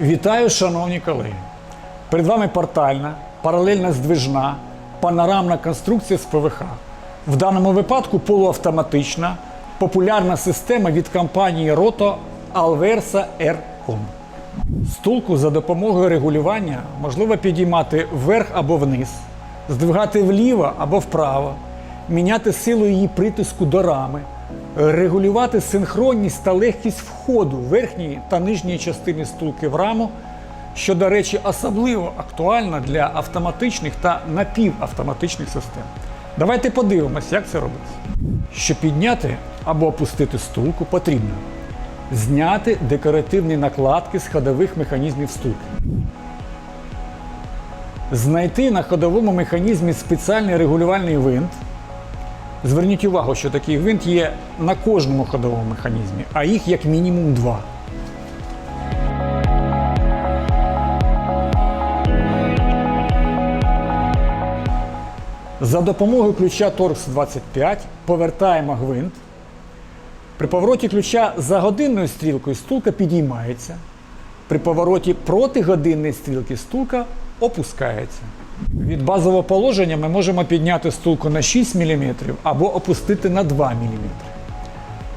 Вітаю, шановні колеги! Перед вами портальна, паралельна здвижна, панорамна конструкція з ПВХ. В даному випадку полуавтоматична, популярна система від компанії Roto Alversa R.com. Стулку за допомогою регулювання можливо підіймати вверх або вниз, здвигати вліво або вправо, міняти силу її притиску до рами, регулювати синхронність та легкість входу верхньої та нижньої частини стулки в раму, що, до речі, особливо актуально для автоматичних та напівавтоматичних систем. Давайте подивимось, як це робиться. Щоб підняти або опустити стулку, потрібно зняти декоративні накладки з ходових механізмів стулки. Знайти на ходовому механізмі спеціальний регулювальний винт. Зверніть увагу, що такий гвинт є на кожному ходовому механізмі, а їх як мінімум два. За допомогою ключа Torx 25 повертаємо гвинт. При повороті ключа за годинною стрілкою стулка підіймається. При повороті проти годинної стрілки стулка опускається. Від базового положення ми можемо підняти стулку на 6 мм або опустити на 2 мм.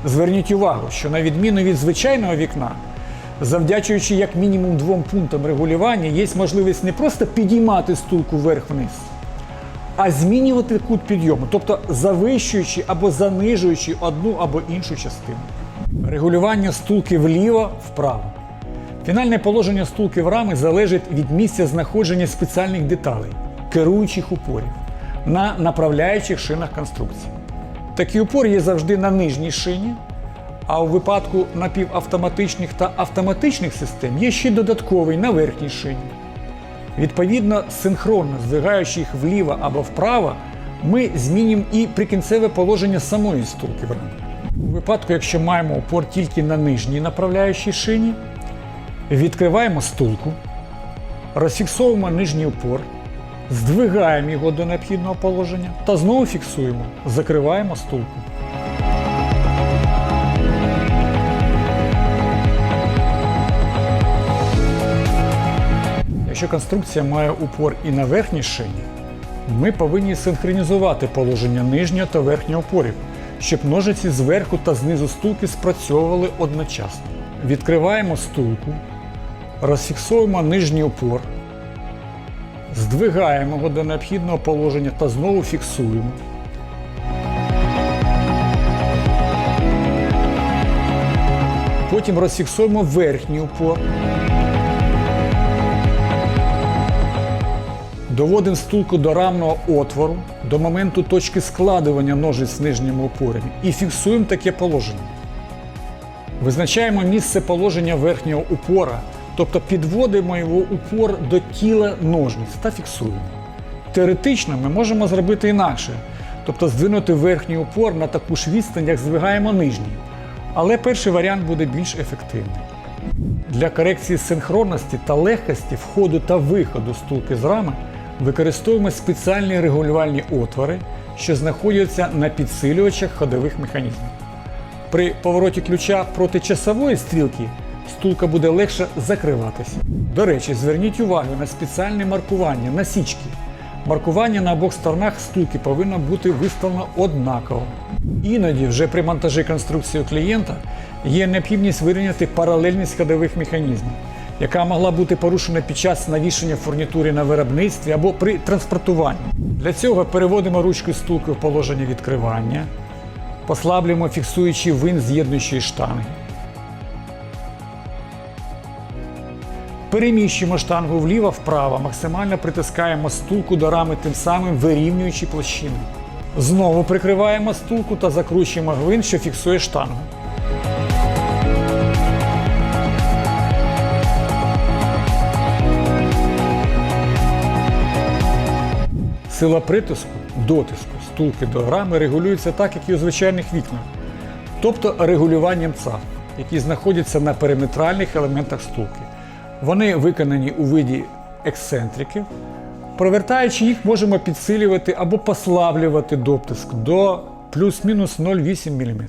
Зверніть увагу, що на відміну від звичайного вікна, завдячуючи як мінімум двом пунктам регулювання, є можливість не просто підіймати стулку вверх-вниз, а змінювати кут підйому, тобто завищуючи або занижуючи одну або іншу частину. Регулювання стулки вліво-вправо. Фінальне положення стулки в рами залежить від місця знаходження спеціальних деталей, керуючих упорів на направляючих шинах конструкції. Такий упор є завжди на нижній шині, а у випадку напівавтоматичних та автоматичних систем є ще додатковий на верхній шині. Відповідно, синхронно здвигаючи їх вліво або вправо, ми змінюємо і прикінцеве положення самої стулки в рамі. У випадку, якщо маємо упор тільки на нижній направляючій шині, відкриваємо стулку, розфіксовуємо нижній упор, здвигаємо його до необхідного положення та знову фіксуємо, закриваємо стулку. Якщо конструкція має упор і на верхній шині, ми повинні синхронізувати положення нижнього та верхнього опорів, щоб ножиці зверху та знизу стулки спрацьовували одночасно. Відкриваємо стулку, розфіксуємо нижній опор, здвигаємо його до необхідного положення та знову фіксуємо. Потім розфіксуємо верхній упор. Доводимо стулку до рамного отвору до моменту точки складування ножиць з нижніми опорами і фіксуємо таке положення. Визначаємо місце положення верхнього упора, тобто підводимо його упор до тіла ножниць та фіксуємо. Теоретично ми можемо зробити інакше, тобто здвинути верхній упор на таку ж відстань, як здвигаємо нижній. Але перший варіант буде більш ефективний. Для корекції синхронності та легкості входу та виходу стулки з рами використовуємо спеціальні регулювальні отвори, що знаходяться на підсилювачах ходових механізмів. При повороті ключа проти часової стрілки стулка буде легше закриватися. До речі, зверніть увагу на спеціальне маркування насічки. Маркування на обох сторонах стулки повинно бути виставлено однаково. Іноді вже при монтажі конструкції клієнта є необхідність вирівняти паралельність ходових механізмів, яка могла бути порушена під час навішання фурнітури на виробництві або при транспортуванні. Для цього переводимо ручку стулки в положення відкривання, послаблюємо фіксуючий вин з'єднуючої штанги. Переміщуємо штангу вліво-вправо, максимально притискаємо стулку до рами, тим самим вирівнюючи площину. Знову прикриваємо стулку та закручуємо гвинт, що фіксує штангу. Сила притиску, дотиску стулки до рами регулюється так, як і у звичайних вікнах, тобто регулюванням ЦАФ, які знаходяться на периметральних елементах стулки. Вони виконані у виді ексцентриків. Провертаючи їх, можемо підсилювати або послаблювати дотиск до плюс-мінус 0,8 мм.